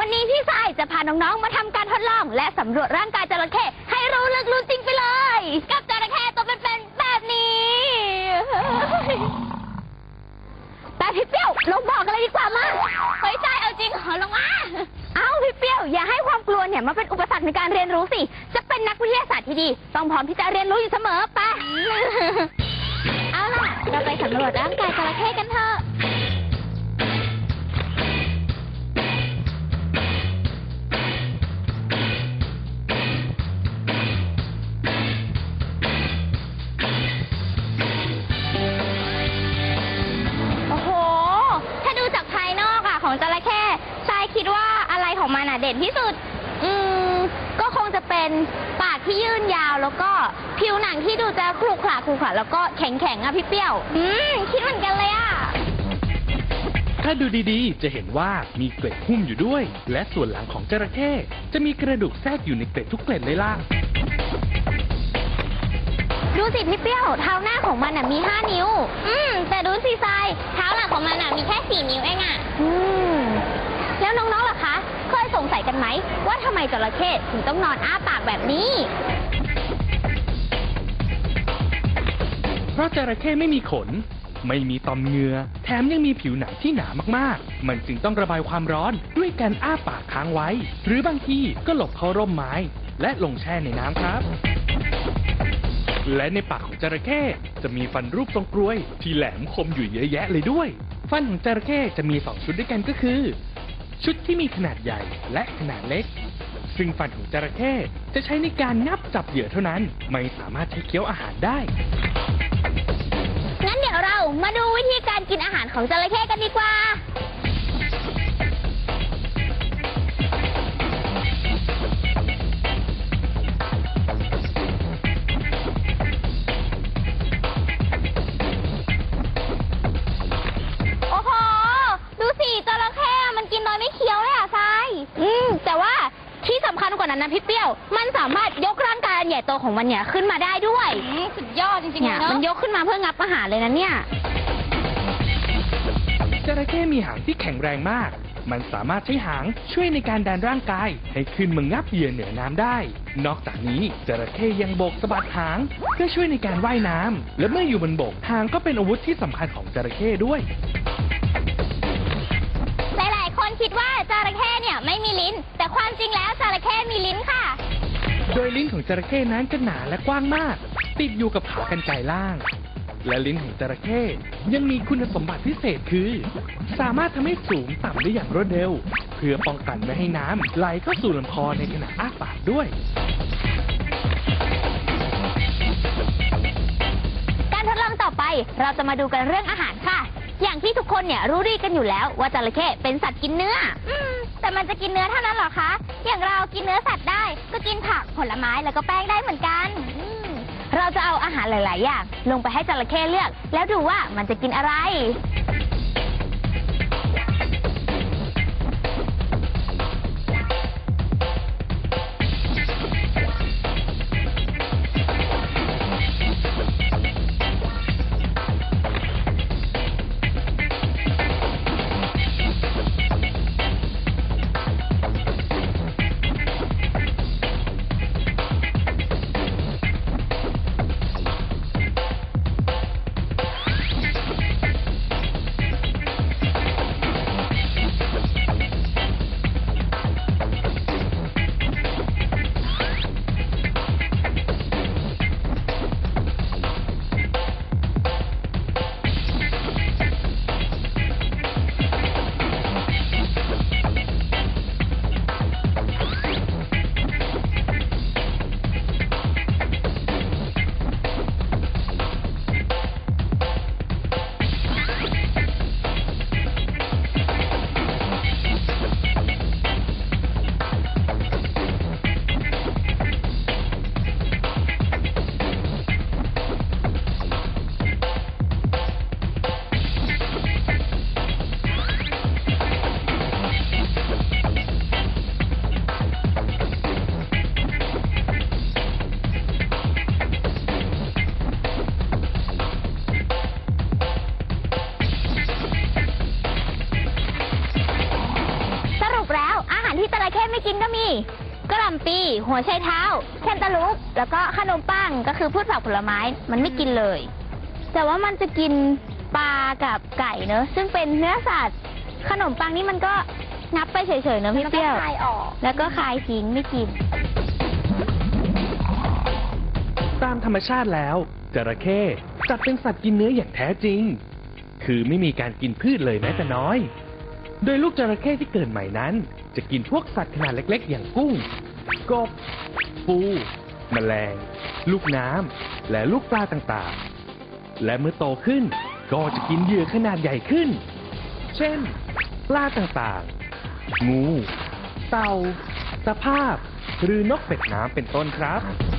วันนี้พี่สายจะพาน้องๆ มาทำการทดลอง และสำรวจร่างกายจระเข้ให้รู้ลึกรู้จริงไปเลย กับจระเข้ตัวเป็นๆแบบนี้ แต่พี่เปี้ยวลงบอกกันเลยดีกว่ามาเฮ้ยใจเอาจริงเหรอลงมาเอาพี่เปี้ยวอย่าให้ความกลัวเนี่ยมาเป็นอุปสรรคในการเรียนรู้สิ จะเป็นนักวิทยาศาสตร์ที่ดี ต้องพร้อมที่จะเรียนรู้อยู่เสมอไปเอาล่ะ เราไปสำรวจร่างกายจระเข้กันเถอะ ด่นที่สุด อืมก็คงจะเป็นปากที่ยื่นยาวแล้วก็ผิวหนังที่ดูจะขรุขระขรุขระแล้วก็แข็งแข็งๆอะพี่เปรี้ยว อืมคิดเหมือนกันเลยอะถ้าดูดีๆ จะเห็นว่ามีเกล็ดหุ้มอยู่ด้วย และส่วนหลังของจระเข้จะมีกระดูกแทรกอยู่ในเกล็ดทุกเกล็ดเลยล่ะ ดูสิพี่เปรี้ยวเท้าหน้าของมันอะมีห้านิ้ว อืมแต่ดูสิทรายเท้าหลังของมันอะมีแค่สี่นิ้วเองอะอืม สงสัยกันไหม ว่าทำไมจระเข้ถึงต้องนอนอ้าปากแบบนี้ เพราะจระเข้ไม่มีขน ไม่มีตอมเหงือ แถมยังมีผิวหนังที่หนามากๆ มันจึงต้องระบายความร้อนด้วยการอ้าปากค้างไว้ หรือบางทีก็หลบเข้าร่มไม้ และลงแช่ในน้ำครับและในปากของจระเข้จะมีฟันรูปทรงกรวย ที่แหลมคมอยู่เยอะแยะเลยด้วย ฟันของจระเข้จะมีสองชุดด้วยกันก็คือ ชุดที่มีขนาดใหญ่และขนาดเล็ก ซึ่งฟันของจระเข้จะใช้ในการงับจับเหยื่อเท่านั้น ไม่สามารถใช้เคี้ยวอาหารได้ งั้นเดี๋ยวเรามาดูวิธีการกินอาหารของจระเข้กันดีกว่า ว่านั้นนะพี่เปรี้ยว มันสามารถยกร่างกายอันใหญ่โตของมันเนี่ยขึ้นมาได้ด้วยสุดยอดจริงๆเนี่ยมันยกขึ้นมาเพื่องับอาหารเลยนะเนี่ยจระเข้มีหางที่แข็งแรงมาก มันสามารถใช้หางช่วยในการดันร่างกาย ให้ขึ้นมางับเหยื่อเหนือน้ำได้ นอกจากนี้จระเข้ยังโบกสะบัดหางเพื่อช่วยในการว่ายน้ำและเมื่ออยู่บนบกหางก็เป็นอาวุธที่สำคัญของจระเข้ด้วย จริงแล้วจระเข้มีลิ้นค่ะ โดยลิ้นของจระเข้นั้นจะหนาและกว้างมาก ติดอยู่กับขากรรไกรล่าง และลิ้นของจระเข้ยังมีคุณสมบัติพิเศษคือ สามารถทำให้สูงต่ำได้อย่างรวดเร็ว เพื่อป้องกันไม่ให้น้ำไหลเข้าสู่ลำคอในขณะอ้าปากด้วยการทดลองต่อไปเราจะมาดูกันเรื่องอาหารค่ะ อย่างที่ทุกคนเนี่ยรู้ดีกันอยู่แล้วว่าจระเข้เป็นสัตว์กินเนื้ออืม แต่มันจะกินเนื้อเท่านั้นเหรอคะ อย่างเรากินเนื้อสัตว์ได้ ก็กินผักผลไม้แล้วก็แป้งได้เหมือนกันอืมเราจะเอาอาหารหลาย ๆ อย่าง ลงไปให้จระเข้เลือก แล้วดูว่ามันจะกินอะไร ระเข้ไม่กินก็มีกระหล่ำปี หัวไชเท้าแคนตาลูป แล้วก็ขนมปังก็คือพืชผักผลไม้มันไม่กินเลย แต่ว่ามันจะกินปลากับไก่เนอะซึ่งเป็นเนื้อสัตว์ ขนมปังนี่มันก็นับไปเฉยๆเนอะพี่เปรี้ยวคายออก แล้วก็คายทิ้งไม่กิน ตามธรรมชาติแล้ว จระเข้จัดเป็นสัตว์กินเนื้ออย่างแท้จริง คือไม่มีการกินพืชเลยแม้แต่น้อย โดยลูกจระเข้ที่เกิดใหม่นั้น จะกินพวกสัตว์ขนาดเล็กๆ อย่างกุ้ง กบ ปู แมลง ลูกน้ำ และลูกปลาต่างๆ และเมื่อโตขึ้นก็จะกินเหยื่อขนาดใหญ่ขึ้น เช่น ปลาต่างๆ งู เต่า ตะภาพ หรือนกเป็ดน้ำเป็นต้นครับ